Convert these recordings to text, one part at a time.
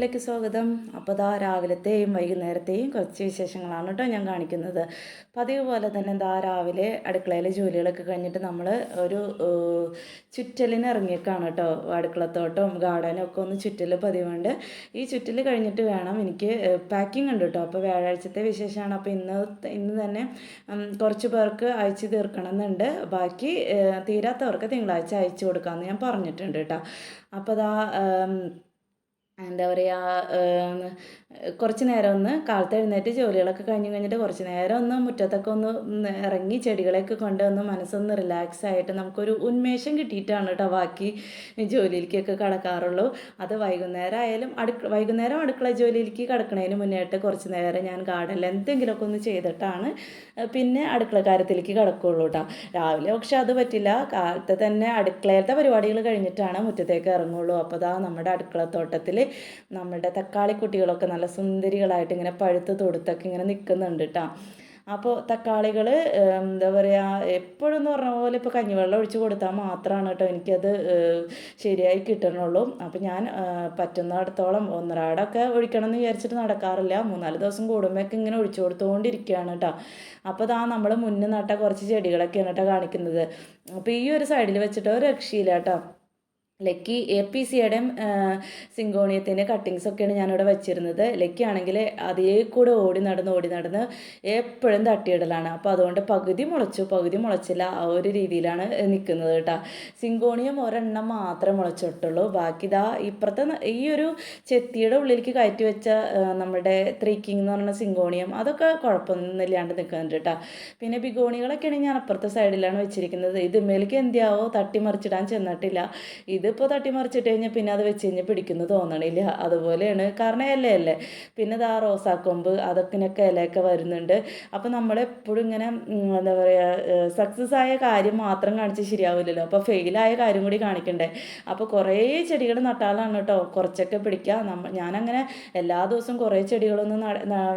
വീഡിയോയിലേക്ക് സ്വാഗതം. അപ്പോൾ ദാ രാവിലത്തെയും വൈകുന്നേരത്തെയും കുറച്ച് വിശേഷങ്ങളാണ് കേട്ടോ ഞാൻ കാണിക്കുന്നത്. പതിവ് പോലെ തന്നെ ദാ രാവിലെ അടുക്കളയിലെ ജോലികളൊക്കെ കഴിഞ്ഞിട്ട് നമ്മൾ ഒരു ചുറ്റലിന് ഇറങ്ങിയേക്കാണ് കേട്ടോ. അടുക്കളത്തോട്ടം ഗാർഡനും ഒക്കെ ഒന്ന് ചുറ്റൽ പതിവുണ്ട്. ഈ ചുറ്റൽ കഴിഞ്ഞിട്ട് വേണം എനിക്ക് പാക്കിംഗ് ഉണ്ട് കേട്ടോ. അപ്പോൾ വ്യാഴാഴ്ചത്തെ വിശേഷമാണ്. അപ്പോൾ ഇന്ന് ഇന്ന് തന്നെ കുറച്ച് പേർക്ക് അയച്ചു തീർക്കണം എന്നുണ്ട് ബാക്കി തീരാത്തവർക്ക് തിങ്കളാഴ്ച അയച്ചു കൊടുക്കാമെന്ന് ഞാൻ പറഞ്ഞിട്ടുണ്ട് കേട്ടോ. അപ്പോൾ അതാ എന്താ പറയുക കുറച്ച് നേരം ഒന്ന് കാലത്ത് എഴുന്നേറ്റ് ജോലികളൊക്കെ കഴിഞ്ഞ് കഴിഞ്ഞിട്ട് കുറച്ച് നേരം ഒന്ന് മുറ്റത്തൊക്കെ ഒന്ന് ഇറങ്ങി ചെടികളെയൊക്കെ കൊണ്ട് ഒന്ന് മനസ്സൊന്ന് റിലാക്സ് ആയിട്ട് നമുക്കൊരു ഉന്മേഷം കിട്ടിയിട്ടാണ് കേട്ടോ ബാക്കി ജോലിയിലേക്കൊക്കെ കടക്കാറുള്ളൂ. അത് വൈകുന്നേരം ആയാലും അടുക്ക വൈകുന്നേരം അടുക്കള ജോലിയിലേക്ക് കിടക്കണതിന് മുന്നേട്ട് കുറച്ച് നേരം ഞാൻ ഗാർഡനിൽ എന്തെങ്കിലുമൊക്കെ ഒന്ന് ചെയ്തിട്ടാണ് പിന്നെ അടുക്കള കാര്യത്തിലേക്ക് കിടക്കുകയുള്ളൂ കേട്ടോ. രാവിലെ പക്ഷെ അത് പറ്റില്ല. കാലത്ത് തന്നെ അടുക്കളയിലത്തെ പരിപാടികൾ കഴിഞ്ഞിട്ടാണ് മുറ്റത്തേക്ക് ഇറങ്ങുള്ളൂ. അപ്പോൾ ദാ നമ്മുടെ അടുക്കളത്തോട്ടത്തിൽ നമ്മുടെ തക്കാളി കുട്ടികളൊക്കെ നല്ല സുന്ദരികളായിട്ട് ഇങ്ങനെ പഴുത്ത് തൊടുത്തൊക്കെ ഇങ്ങനെ നിൽക്കുന്നുണ്ട് കേട്ടോ അപ്പോൾ തക്കാളികൾ എന്താ പറയുക എപ്പോഴും എന്ന് പറഞ്ഞ പോലെ ഇപ്പോൾ കഞ്ഞിവെള്ളം ഒഴിച്ച് കൊടുത്താൽ മാത്രമാണ് കേട്ടോ എനിക്കത് ശരിയായി കിട്ടണുള്ളൂ. അപ്പോൾ ഞാൻ പറ്റുന്നിടത്തോളം ഒന്നരാടൊക്കെ ഒഴിക്കണം എന്ന് വിചാരിച്ചിട്ട് നടക്കാറില്ല. മൂന്നാൽ ദിവസം കൂടുമ്പോഴൊക്കെ ഇങ്ങനെ ഒഴിച്ചു കൊടുത്തുകൊണ്ടിരിക്കുകയാണ് കേട്ടോ അപ്പോൾ ഇതാ നമ്മൾ മുന്നേ നട്ട കുറച്ച് ചെടികളൊക്കെയാണ് കേട്ടോ കാണിക്കുന്നത്. അപ്പോൾ ഈ ഒരു സൈഡിൽ വെച്ചിട്ട് ഒരു രക്ഷയില്ല കേട്ടോ ലക്കി എ പി സിയുടെയും സിങ്കോണിയത്തിന്റെ കട്ടിങ്സൊക്കെയാണ് ഞാനിവിടെ വെച്ചിരുന്നത്. ലക്കി ആണെങ്കിൽ അതേ കൂടെ ഓടി നടന്ന് ഓടി നടന്ന് എപ്പോഴും തട്ടിയിടലാണ്. അപ്പോൾ അതുകൊണ്ട് പകുതി മുളച്ചു പകുതി മുളച്ചില്ല ആ ഒരു രീതിയിലാണ് നിൽക്കുന്നത് കേട്ടോ. സിങ്കോണിയം ഒരെണ്ണം മാത്രമേ മുളച്ചിട്ടുള്ളൂ. ബാക്കി ഇതാ ഇപ്പുറത്തെ ഈ ഒരു ചെത്തിയുടെ ഉള്ളിലേക്ക് കയറ്റി വെച്ച നമ്മുടെ ത്രീ എന്ന് പറയുന്ന സിങ്കോണിയം അതൊക്കെ കുഴപ്പമൊന്നുമില്ലാണ്ട് നിൽക്കുന്നുണ്ട് കേട്ടോ. പിന്നെ ബിഗോണികളൊക്കെയാണ് ഞാൻ അപ്പുറത്തെ സൈഡിലാണ് വെച്ചിരിക്കുന്നത്. ഇത് മേലേക്ക് എന്തിയാവോ തട്ടിമറിച്ചിടാൻ ചെന്നിട്ടില്ല. ഇതിപ്പോൾ തട്ടിമറിച്ചിട്ട് കഴിഞ്ഞാൽ പിന്നെ അത് വെച്ച് കഴിഞ്ഞാൽ പിടിക്കുന്നു തോന്നണില്ല. അതുപോലെയാണ് കാരണം ഇലയല്ലേ പിന്നെ ഇതാ റോസാക്കൊമ്പ് അതൊക്കെ ഇലയൊക്കെ വരുന്നുണ്ട്. അപ്പോൾ നമ്മളെപ്പോഴും ഇങ്ങനെ എന്താ പറയുക സക്സസ് ആയ കാര്യം മാത്രം കാണിച്ച് ശരിയാവില്ലല്ലോ. അപ്പോൾ ഫെയിലായ കാര്യം കൂടി കാണിക്കണ്ടേ. അപ്പോൾ കുറേ ചെടികൾ നട്ടാലാണ് കേട്ടോ. കുറച്ചൊക്കെ പിടിക്കുക നമ്മ ഞാനങ്ങനെ എല്ലാ ദിവസവും കുറേ ചെടികളൊന്നും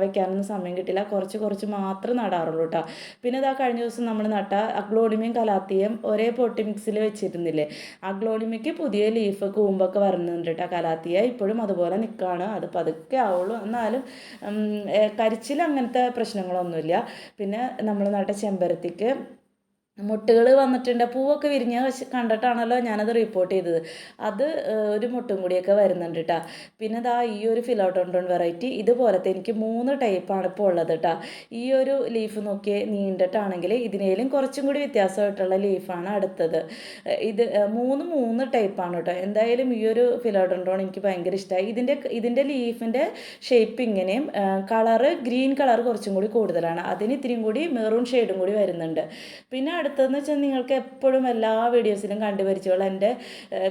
വെക്കാനൊന്നും സമയം കിട്ടില്ല. കുറച്ച് കുറച്ച് മാത്രം നടാറുള്ളൂ കേട്ടോ പിന്നെ ഇതാ കഴിഞ്ഞ ദിവസം നമ്മൾ നട്ട അഗ്ലോണിമയും കലാത്തിയും ഒരേ പൊട്ടി മിക്സിൽ വെച്ചിരുന്നില്ലേ. അഗ്ലോണിമയ്ക്ക് പുതിയ ലീഫ് കൂമ്പൊക്കെ വരുന്നുണ്ട് കേട്ടോ കലാത്തിയ. ഇപ്പോഴും അതുപോലെ നിൽക്കുകയാണ് അത് പതുക്കെ ആവുള്ളൂ. എന്നാലും കരിച്ചിൽ അങ്ങനത്തെ പ്രശ്നങ്ങളൊന്നുമില്ല. പിന്നെ നമ്മൾ നട്ട ചെമ്പരത്തിക്ക് മുട്ടുകൾ വന്നിട്ടുണ്ട്. പൂവൊക്കെ വിരിഞ്ഞ കണ്ടിട്ടാണല്ലോ ഞാനത് റിപ്പോർട്ട് ചെയ്തത്. അത് ഒരു മുട്ടും കൂടിയൊക്കെ വരുന്നുണ്ട് കേട്ടോ പിന്നെ ദാ ഈ ഒരു ഫിലോട്ടോണ്ടോൺ വെറൈറ്റി ഇതുപോലത്തെ എനിക്ക് മൂന്ന് ടൈപ്പാണ് ഇപ്പോൾ ഉള്ളത് കേട്ടോ ഈ ഒരു ലീഫ് നോക്കിയേ നീണ്ടിട്ടാണെങ്കിൽ ഇതിനേലും കുറച്ചും കൂടി വ്യത്യാസമായിട്ടുള്ള ലീഫാണ് അടുത്തത്. ഇത് മൂന്ന് മൂന്ന് ടൈപ്പാണ് കേട്ടോ എന്തായാലും ഈ ഒരു ഫിലോട്ടോണ്ടോൺ എനിക്ക് ഭയങ്കര ഇഷ്ടമായി ഇതിന്റെ ഇതിന്റെ ലീഫിന്റെ ഷേപ്പ് ഇങ്ങനെയും കളറ് ഗ്രീൻ കളർ കുറച്ചും കൂടി കൂടുതലാണ്. അതിന് ഇത്തിരിയും കൂടി മെറൂൺ ഷെയ്ഡും കൂടി വരുന്നുണ്ട്. പിന്നെ അടുത്തതെന്ന് വെച്ചാൽ നിങ്ങൾക്ക് എപ്പോഴും എല്ലാ വീഡിയോസിലും കണ്ടുപരിച്ചുള്ള എന്റെ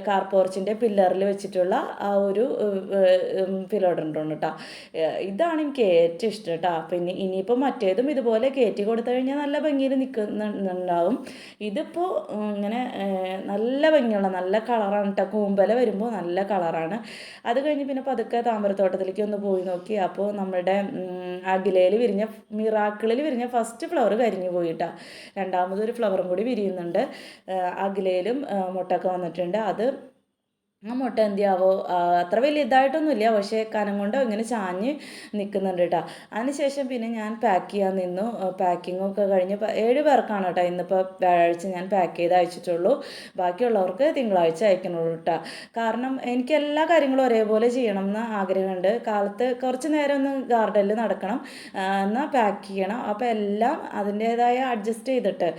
കാർ പോർച്ചിന്റെ പില്ലറിൽ വെച്ചിട്ടുള്ള ആ ഒരു ഫിലോഡൻഡോൺ കേട്ടോ. ഇതാണ് എനിക്ക് ഏറ്റവും ഇഷ്ടം കേട്ടോ. പിന്നെ ഇനിയിപ്പോൾ മറ്റേതും ഇതുപോലെ കയറ്റി കൊടുത്തു കഴിഞ്ഞാൽ നല്ല ഭംഗിയിൽ നിൽക്കുന്നുണ്ടാവും. ഇതിപ്പോൾ ഇങ്ങനെ നല്ല ഭംഗിയുള്ള നല്ല കളറാണ് കേട്ടോ. കൂമ്പല വരുമ്പോൾ നല്ല കളറാണ്. അത് കഴിഞ്ഞ് പിന്നെ പതുക്കെ താമരത്തോട്ടത്തിലേക്ക് ഒന്ന് പോയി നോക്കി. അപ്പോൾ നമ്മുടെ അഖിലയിൽ വിരിഞ്ഞ മിറാക്കിളിൽ വിരിഞ്ഞ ഫസ്റ്റ് ഫ്ലവർ കരിഞ്ഞു പോയിട്ടാ രണ്ടാമതൊരു ഫ്ലവറും കൂടി വിരിയുന്നുണ്ട്. അഖിലയിലും മുട്ടൊക്കെ വന്നിട്ടുണ്ട്. അത് ആ മുട്ട എന്തിയാവോ ചെയ്യാവോ? അത്ര വലിയ ഇതായിട്ടൊന്നുമില്ല. പക്ഷേ കനം കൊണ്ട് ഇങ്ങനെ ചാഞ്ഞ് നിൽക്കുന്നുണ്ട് കേട്ടോ. അതിനുശേഷം പിന്നെ ഞാൻ പാക്ക് ചെയ്യാൻ നിന്നു. പാക്കിങ്ങൊക്കെ കഴിഞ്ഞ് ഏഴ് പേർക്കാണ് കേട്ടോ ഇന്നിപ്പോൾ വ്യാഴാഴ്ച ഞാൻ പാക്ക് ചെയ്ത് അയച്ചിട്ടുള്ളൂ. ബാക്കിയുള്ളവർക്ക് തിങ്കളാഴ്ച അയക്കണുള്ളൂ കേട്ടോ. കാരണം എനിക്ക് എല്ലാ കാര്യങ്ങളും ഒരേപോലെ ചെയ്യണം എന്ന് ആഗ്രഹമുണ്ട്. കാലത്ത് കുറച്ച് നേരം ഒന്ന് ഗാർഡനിൽ നടക്കണം. എന്നാൽ പാക്ക് ചെയ്യണം. അപ്പോൾ എല്ലാം അതിന്റേതായ അഡ്ജസ്റ്റ് ചെയ്തിട്ട്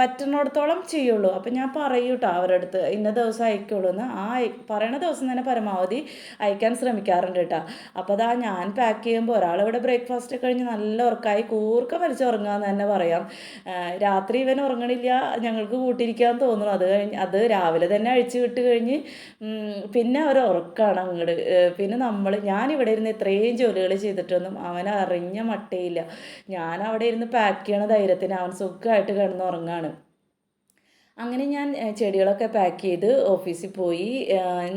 പറ്റുന്നിടത്തോളം ചെയ്യുള്ളൂ. അപ്പോൾ ഞാൻ പറയൂ കേട്ടോ അവരുടെ ഇന്ന ദിവസം അയക്കുള്ളൂ എന്ന്. ആ പറയണ ദിവസം തന്നെ പരമാവധി അയക്കാൻ ശ്രമിക്കാറുണ്ട് കേട്ടോ. അപ്പോൾ അതാ ഞാൻ പാക്ക് ചെയ്യുമ്പോൾ ഒരാളിവിടെ ബ്രേക്ക്ഫാസ്റ്റ് കഴിഞ്ഞ് നല്ല ഉറക്കായി കൂർക്ക വലിച്ച് ഉറങ്ങാന്ന് തന്നെ പറയാം. രാത്രി ഇവൻ ഉറങ്ങണില്ല ഞങ്ങൾക്ക് കൂട്ടിയിരിക്കാൻ തോന്നുന്നു. അത് കഴിഞ്ഞ് അത് രാവിലെ തന്നെ അഴിച്ചു വിട്ട് കഴിഞ്ഞ് പിന്നെ ഒരു ഉറക്കമാണ് അങ്ങോട്ട് പിന്നെ നമ്മൾ ഞാനിവിടെ ഇരുന്ന് ഇത്രയും ജോലികൾ ചെയ്തിട്ടൊന്നും അവൻ അറിഞ്ഞ മട്ടയില്ല. ഞാൻ അവിടെ ഇരുന്ന് പാക്ക് ചെയ്യണ ധൈര്യത്തിന് അവൻ സുഖമായിട്ട് കിടന്ന് ഉറങ്ങാണ്. അങ്ങനെ ഞാൻ ചെടികളൊക്കെ പാക്ക് ചെയ്ത് ഓഫീസിൽ പോയി.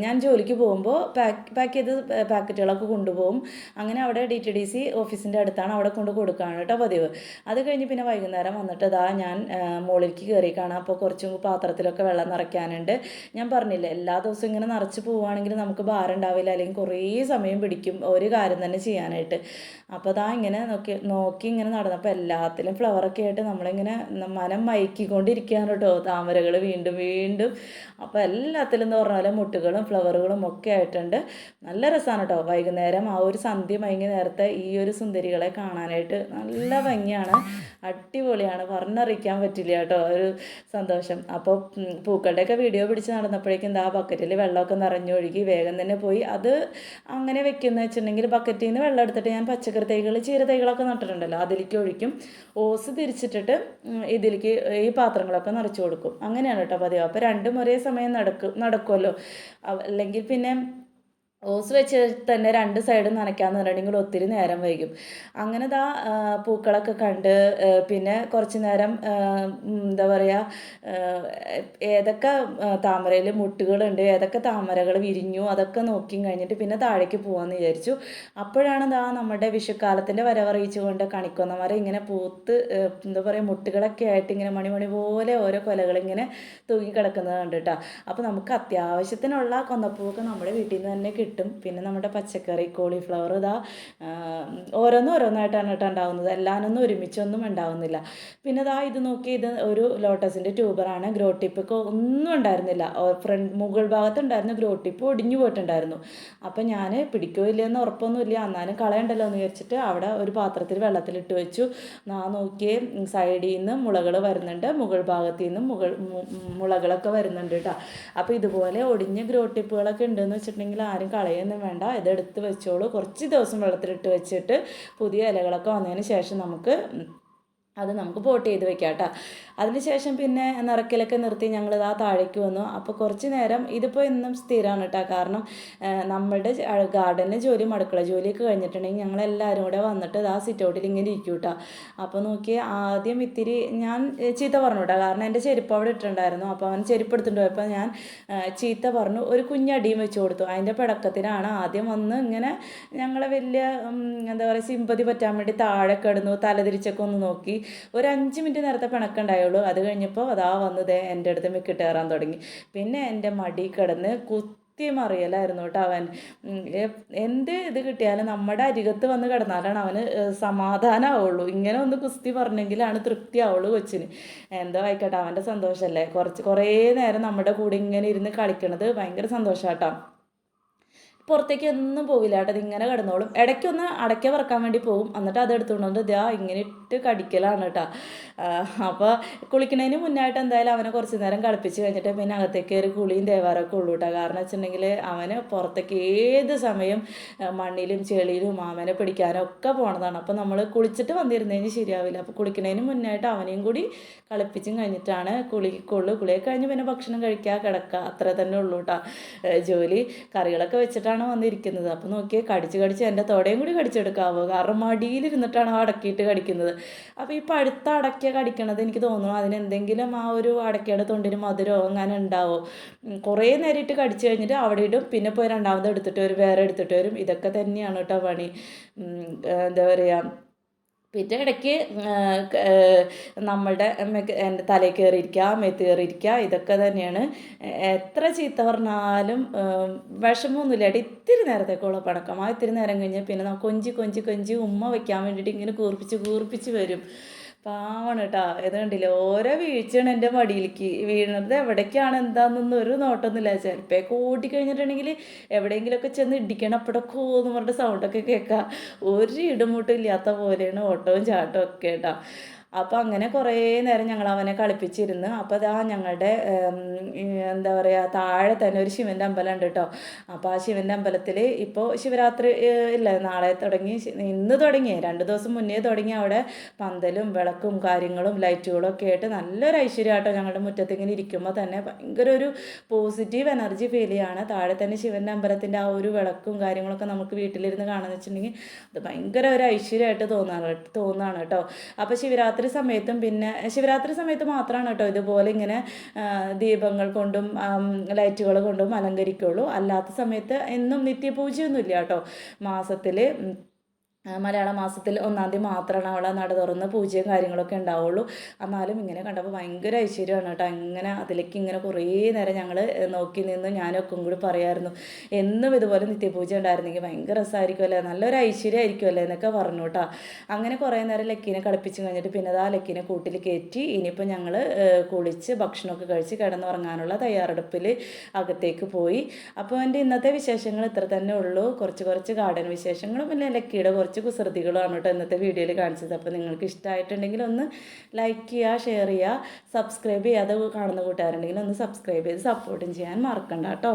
ഞാൻ ജോലിക്ക് പോകുമ്പോൾ പാക്ക് പാക്ക് ചെയ്ത് പാക്കറ്റുകളൊക്കെ കൊണ്ടുപോകും. അങ്ങനെ അവിടെ ഡി ടി ഡി സി ഓഫീസിന്റെ അടുത്താണ് അവിടെ കൊണ്ട് കൊടുക്കുകയാണ് കേട്ടോ പതിവ്. അത് കഴിഞ്ഞ് പിന്നെ വൈകുന്നേരം വന്നിട്ട് അതാ ഞാൻ മുകളിലേക്ക് കയറി കാണാം അപ്പോൾ കുറച്ചും പാത്രത്തിലൊക്കെ വെള്ളം നിറയ്ക്കാനുണ്ട്. ഞാൻ പറഞ്ഞില്ല എല്ലാ ദിവസവും ഇങ്ങനെ നിറച്ച് പോവുകയാണെങ്കിൽ നമുക്ക് ഭാരം ഉണ്ടാവില്ല. അല്ലെങ്കിൽ കുറേ സമയം പിടിക്കും ഒരു കാര്യം തന്നെ ചെയ്യാനായിട്ട്. അപ്പോൾ അതാ ഇങ്ങനെ നോക്കി നോക്കി ഇങ്ങനെ നടന്നപ്പോൾ എല്ലാത്തിലും ഫ്ലവറൊക്കെ ആയിട്ട് നമ്മളിങ്ങനെ മനം മയക്കിക്കൊണ്ടിരിക്കുകയാണ് കേട്ടോ. താമരകൾ വീണ്ടും വീണ്ടും. അപ്പോൾ എല്ലാത്തിലും എന്ന് പറഞ്ഞ പോലെ മുട്ടുകളും ഫ്ലവറുകളും ഒക്കെ ആയിട്ടുണ്ട്. നല്ല രസമാണ് കേട്ടോ വൈകുന്നേരം. ആ ഒരു സന്ധ്യ മയങ്ങിയ നേരത്തെ ഈ ഒരു സുന്ദരികളെ കാണാനായിട്ട് നല്ല ഭംഗിയാണ്. അടിപൊളിയാണ്. പറഞ്ഞറിയിക്കാൻ പറ്റില്ല കേട്ടോ ഒരു സന്തോഷം. അപ്പോൾ പൂക്കളുടെയൊക്കെ വീഡിയോ പിടിച്ച് നടന്നപ്പോഴേക്കും എന്താ ബക്കറ്റിൽ വെള്ളമൊക്കെ നിറഞ്ഞൊഴുകി വേഗം തന്നെ പോയി. അത് അങ്ങനെ വെക്കുന്ന വെച്ചിട്ടുണ്ടെങ്കിൽ ബക്കറ്റിൽ നിന്ന് വെള്ളം എടുത്തിട്ട് ഞാൻ പച്ചക്കറി തൈകൾ ചീര തൈകളൊക്കെ നട്ടിട്ടുണ്ടല്ലോ. അതിലേക്ക് ഒഴിക്കും. ഓസ് തിരിച്ചിട്ടിട്ട് ഇതിലേക്ക് ഈ പാത്രങ്ങളൊക്കെ നിറച്ചു കൊടുക്കും. അങ്ങനെയാണ് കേട്ടോ പതിവ്. അപ്പോൾ രണ്ടും ഒരേ സമയം നടക്കും നടക്കുമല്ലോ അല്ലെങ്കിൽ പിന്നെ ഓസ് വെച്ച് തന്നെ രണ്ട് സൈഡും നനയ്ക്കാന്ന് പറഞ്ഞിട്ടുണ്ടെങ്കിൽ ഒത്തിരി നേരം വൈകും. അങ്ങനെ ദാ പൂക്കളൊക്കെ കണ്ട് പിന്നെ കുറച്ച് നേരം എന്താ പറയുക ഏതൊക്കെ താമരയിൽ മുട്ടുകളുണ്ട് ഏതൊക്കെ താമരകൾ വിരിഞ്ഞു അതൊക്കെ നോക്കി കഴിഞ്ഞിട്ട് പിന്നെ താഴേക്ക് പോകാമെന്ന് വിചാരിച്ചു. അപ്പോഴാണ് ദാ നമ്മുടെ വിഷുക്കാലത്തിന്റെ വരവറിയിച്ചുകൊണ്ട് കണിക്കൊന്നമരം ഇങ്ങനെ പൂത്ത് എന്താ പറയുക മുട്ടുകളൊക്കെ ആയിട്ട് ഇങ്ങനെ മണിമണി പോലെ ഓരോ കൊലകളിങ്ങനെ തൂങ്ങിക്കിടക്കുന്നത് കണ്ടിട്ടാണ് കണ്ടിട്ടാ. അപ്പോൾ നമുക്ക് അത്യാവശ്യത്തിനുള്ള കൊന്നപ്പൂവൊക്കെ നമ്മുടെ വീട്ടിൽ നിന്ന് തന്നെ കിട്ടും. പിന്നെ നമ്മുടെ പച്ചക്കറി കോളിഫ്ലവർ ഇതാ ഓരോന്നോരോന്നായിട്ടാണ് കേട്ടോ ഉണ്ടാവുന്നത്. എല്ലാനൊന്നും ഒരുമിച്ചൊന്നും ഉണ്ടാവുന്നില്ല. പിന്നെ ഇതാ ഇത് നോക്കി ഇത് ഒരു ലോട്ടസിന്റെ ട്യൂബറാണ് ഗ്രോ ടിപ്പൊക്കെ ഒന്നും ഉണ്ടായിരുന്നില്ല. ഫ്രണ്ട് മുകൾ ഭാഗത്തുണ്ടായിരുന്ന ഗ്രോ ടിപ്പ് ഒടിഞ്ഞു പോയിട്ടുണ്ടായിരുന്നു. അപ്പം ഞാൻ പിടിക്കോ ഇല്ലയെന്ന് ഉറപ്പൊന്നുമില്ല. എന്നാലും കളയണ്ടല്ലോ എന്ന് വിചാരിച്ചിട്ട് അവിടെ ഒരു പാത്രത്തിൽ വെള്ളത്തിലിട്ട് വെച്ചു. നാ നോക്കിയേ സൈഡിൽ നിന്ന് മുളകൾ വരുന്നുണ്ട്. മുകൾ ഭാഗത്തു നിന്നും മുകൾ മുളകളൊക്കെ വരുന്നുണ്ട് കേട്ടോ. അപ്പോൾ ഇതുപോലെ ഒടിഞ്ഞ ഗ്രോ ടിപ്പുകളൊക്കെ ഉണ്ടെന്ന് വെച്ചിട്ടുണ്ടെങ്കിൽ ആരും കളയൊന്നും വേണ്ട. ഇതെടുത്ത് വെച്ചോളൂ. കുറച്ച് ദിവസം വെള്ളത്തിലിട്ട് വെച്ചിട്ട് പുതിയ ഇലകളൊക്കെ വന്നതിന് ശേഷം നമുക്ക് അത് നമുക്ക് പോട്ട് ചെയ്ത് വെക്കാം കേട്ടോ അതിനുശേഷം പിന്നെ നിറക്കിലൊക്കെ നിർത്തി ഞങ്ങൾ ആ താഴേക്ക് വന്നു. അപ്പോൾ കുറച്ച് നേരം ഇതിപ്പോൾ എന്നും സ്ഥിരമാണ് കേട്ടോ കാരണം നമ്മുടെ ഗാർഡനിലെ ജോലി അടുക്കള ജോലിയൊക്കെ കഴിഞ്ഞിട്ടുണ്ടെങ്കിൽ ഞങ്ങൾ എല്ലാവരും കൂടെ വന്നിട്ട് ആ സിറ്റ് ഔട്ടിൽ ഇങ്ങനെ ഇരിക്കും കേട്ടോ അപ്പോൾ നോക്കി ആദ്യം ഇത്തിരി ഞാൻ ചീത്ത പറഞ്ഞു കേട്ടോ കാരണം എന്റെ ചെരുപ്പ് അവിടെ ഇട്ടിട്ടുണ്ടായിരുന്നു. അപ്പോൾ അവൻ ചെരുപ്പ് എടുത്തിട്ട് പോയപ്പോൾ ഞാൻ ചീത്ത പറഞ്ഞു ഒരു കുഞ്ഞടിയും വെച്ച് കൊടുത്തു. അതിന്റെ പിടക്കത്തിനാണ് ആദ്യം വന്ന് ഇങ്ങനെ ഞങ്ങളെ വലിയ എന്താ പറയുക സിമ്പതി പറ്റാൻ വേണ്ടി താഴെ കിടന്നു തലതിരിച്ചൊക്കെ ഒന്ന് നോക്കി. ഒരു അഞ്ച് മിനിറ്റ് നേരത്തെ പിണക്കുണ്ടായുള്ളൂ. അത് കഴിഞ്ഞപ്പോൾ അതാ വന്നത് എന്റെ അടുത്ത് മിക്കിട്ട് കയറാൻ തുടങ്ങി. പിന്നെ എന്റെ മടി കിടന്ന് കുത്തി മറിയലായിരുന്നു കേട്ടോ അവൻ. എന്ത് ഇത് കിട്ടിയാലും നമ്മുടെ അരികത്ത് വന്ന് കിടന്നാലാണ് അവന് സമാധാനമാവുള്ളൂ ഇങ്ങനെ ഒന്ന് കുസ്തി പറഞ്ഞെങ്കിലാണ് തൃപ്തി ആവുള്ളൂ കൊച്ചിന്. എന്തോ ആയിക്കോട്ടെ അവന്റെ സന്തോഷമല്ലേ കുറച്ച് കുറേ നേരം നമ്മുടെ കൂടെ ഇങ്ങനെ ഇരുന്ന് കളിക്കണത് ഭയങ്കര സന്തോഷാട്ടോ. പുറത്തേക്ക് ഒന്നും പോവില്ല കേട്ടോ. ഇതിങ്ങനെ കിടന്നോളും. ഇടയ്ക്കൊന്ന് അടയ്ക്ക പറക്കാൻ വേണ്ടി പോകും എന്നിട്ട് അത് എടുത്തുകൊണ്ട് ഇതാ ഇങ്ങനെ ഇട്ട് കടിക്കലാണ് കേട്ടോ. അപ്പോൾ കുളിക്കുന്നതിന് മുന്നായിട്ട് എന്തായാലും അവനെ കുറച്ച് നേരം കളിപ്പിച്ച് കഴിഞ്ഞിട്ട് പിന്നെ അകത്തേക്ക് ഒരു കുളിയും തേവാറൊക്കെ ഉള്ളൂ കേട്ടോ. കാരണം വെച്ചിട്ടുണ്ടെങ്കിൽ അവന് പുറത്തേക്ക് ഏത് സമയം മണ്ണിലും ചെളിയിലും മാമനെ പിടിക്കാനും ഒക്കെ പോണതാണ്. അപ്പോൾ നമ്മൾ കുളിച്ചിട്ട് വന്നിരുന്നതിന് ശരിയാവില്ല. അപ്പോൾ കുളിക്കുന്നതിന് മുന്നായിട്ട് അവനെയും കൂടി കളിപ്പിച്ചും കഴിഞ്ഞിട്ടാണ് കുളിക്കുള്ളൂ കുളിയൊക്കെ കഴിഞ്ഞ് പിന്നെ ഭക്ഷണം കഴിക്കുക കിടക്കുക അത്ര തന്നെ ഉള്ളൂ കേട്ടോ. ജോലി. കറികളൊക്കെ വെച്ചിട്ടാണ് വന്നിരിക്കുന്നത്. അപ്പോൾ നോക്കിയാൽ കടിച്ച് കടിച്ച് എന്റെ തൊടയും കൂടി കടിച്ചെടുക്കാവോ? കാരണം മടിയിലിരുന്നിട്ടാണ് ആ അടക്കിയിട്ട് കടിക്കുന്നത്. അപ്പോൾ ഈ പഴുത്ത അടക്ക കടിക്കണത് എനിക്ക് തോന്നുന്നു അതിനെന്തെങ്കിലും ആ ഒരു അടക്കയുടെ തൊണ്ടിന് മധുരമോ അങ്ങനെ ഉണ്ടാവോ? കുറേ നേരിട്ട് കടിച്ചു കഴിഞ്ഞിട്ട് അവിടെ ഇടും. പിന്നെ പോയി രണ്ടാമത് എടുത്തിട്ട് വരും വേറെ എടുത്തിട്ട് വരും. ഇതൊക്കെ തന്നെയാണ് കേട്ടോ പണി. എന്താ പറയുക പിന്നെ ഇടയ്ക്ക് നമ്മളുടെ എന്റെ തലയിൽ കയറിയിരിക്കുക മേത്ത് കയറിയിരിക്കുക ഇതൊക്കെ തന്നെയാണ്. എത്ര ചീത്ത പറഞ്ഞാലും വിഷമമൊന്നുമില്ല. ഏട്ടാ ഇത്തിരി നേരത്തേക്കുള്ള പടക്കം ആ ഇത്തിരി നേരം കഴിഞ്ഞാൽ പിന്നെ നമുക്ക് കൊഞ്ചി കൊഞ്ചി കൊഞ്ചി ഉമ്മ വയ്ക്കാൻ വേണ്ടിയിട്ട് ഇങ്ങനെ കൂർപ്പിച്ച് കൂർപ്പിച്ച് വരും. പാവാണ് കേട്ടോ ഇത് കണ്ടില്ലേ? ഓരോ വീഴ്ചയാണ് എന്റെ മടിയിലേക്ക് വീണത് എവിടേക്കാണ് എന്താണെന്നൊന്നും ഒരു നോട്ടമൊന്നുമില്ല ചിലപ്പോൾ ഓടി കഴിഞ്ഞിട്ടുണ്ടെങ്കിൽ എവിടെയെങ്കിലുമൊക്കെ ചെന്ന് ഇടിക്കണം. അപ്പോഴൊക്കെ എന്ന് പറഞ്ഞിട്ട് സൗണ്ടൊക്കെ കേൾക്കാം. ഒരു ഇടുമുട്ടും ഇല്ലാത്ത പോലെയാണ് ഓട്ടവും ചാട്ടവും ഒക്കെ കേട്ടോ അപ്പോൾ അങ്ങനെ കുറേ നേരം ഞങ്ങൾ അവനെ കളിപ്പിച്ചിരുന്ന്. അപ്പോൾ അതാ ഞങ്ങളുടെ എന്താ പറയുക താഴെ തന്നെ ഒരു ശിവന്റെ അമ്പലം ഉണ്ട് കേട്ടോ അപ്പോൾ ആ ശിവന്റെ അമ്പലത്തിൽ ഇപ്പോൾ ശിവരാത്രി ഇല്ല നാളെ തുടങ്ങി ഇന്ന് തുടങ്ങി രണ്ട് ദിവസം മുന്നേ തുടങ്ങി അവിടെ പന്തലും വിളക്കും കാര്യങ്ങളും ലൈറ്റുകളും ഒക്കെ ആയിട്ട് നല്ലൊരു ഐശ്വര്യം കേട്ടോ ഞങ്ങളുടെ മുറ്റത്ത് ഇങ്ങനെ ഇരിക്കുമ്പോൾ തന്നെ. ഭയങ്കര ഒരു പോസിറ്റീവ് എനർജി ഫീൽ ചെയ്യാണ്. താഴെ തന്നെ ശിവന്റെ അമ്പലത്തിന്റെ ആ ഒരു വിളക്കും കാര്യങ്ങളൊക്കെ നമുക്ക് വീട്ടിലിരുന്ന് കാണുന്ന വെച്ചിട്ടുണ്ടെങ്കിൽ അത് ഭയങ്കര ഒരു ഐശ്വര്യമായിട്ട് തോന്നാറ് തോന്നാണ് കേട്ടോ അപ്പോൾ ശിവരാത്രി ശിവരാത്രി സമയത്തും പിന്നെ ശിവരാത്രി സമയത്ത് മാത്രമാണ് കേട്ടോ ഇതുപോലെ ഇങ്ങനെ ദീപങ്ങൾ കൊണ്ടും ലൈറ്റുകൾ കൊണ്ടും അലങ്കരിക്കുള്ളൂ. അല്ലാത്ത സമയത്ത് എന്നും നിത്യപൂജയൊന്നുമില്ല കേട്ടോ. മാസത്തിൽ മലയാള മാസത്തിൽ ഒന്നാം തീയതി മാത്രമാണ് അവിടെ നട തുറന്ന് പൂജയും കാര്യങ്ങളൊക്കെ ഉണ്ടാവുള്ളൂ. എന്നാലും ഇങ്ങനെ കണ്ടപ്പോൾ ഭയങ്കര ഐശ്വര്യമാണ് കേട്ടോ. അങ്ങനെ അതിലേക്ക് ഇങ്ങനെ കുറേ നേരം ഞങ്ങൾ നോക്കി നിന്ന് ഞാനൊക്കെ കൂടി പറയായിരുന്നു. എന്നും ഇതുപോലെ നിത്യപൂജ ഉണ്ടായിരുന്നെങ്കിൽ ഭയങ്കര രസമായിരിക്കുമല്ലേ നല്ലൊരു ഐശ്വര്യമായിരിക്കുമല്ലേ എന്നൊക്കെ പറഞ്ഞു കേട്ടോ. അങ്ങനെ കുറേ നേരം ലക്കീനെ കളിപ്പിച്ച് കഴിഞ്ഞിട്ട് പിന്നെ ആ ലക്കീനെ കൂട്ടിൽ കയറ്റി ഇനിയിപ്പോൾ ഞങ്ങൾ കുളിച്ച് ഭക്ഷണമൊക്കെ കഴിച്ച് കിടന്നുറങ്ങാനുള്ള തയ്യാറെടുപ്പിൽ അകത്തേക്ക് പോയി. അപ്പോൾ എന്റെ ഇന്നത്തെ വിശേഷങ്ങൾ ഇത്ര തന്നെ ഉള്ളൂ. കുറച്ച് കുറച്ച് ഗാർഡൻ വിശേഷങ്ങളും പിന്നെ ലക്കിയുടെ കുറച്ച് കുസൃതികളുമാണ് കേട്ടോ ഇന്നത്തെ വീഡിയോയിൽ കാണിച്ചത്. അപ്പോൾ നിങ്ങൾക്ക് ഇഷ്ടമായിട്ടുണ്ടെങ്കിൽ ഒന്ന് ലൈക്ക് ചെയ്യുക ഷെയർ ചെയ്യുക സബ്സ്ക്രൈബ് ചെയ്യാതെ കാണുന്ന കൂട്ടുകാരുണ്ടെങ്കിൽ ഒന്ന് സബ്സ്ക്രൈബ് ചെയ്ത് സപ്പോർട്ടും ചെയ്യാൻ മറക്കണ്ട കേട്ടോ.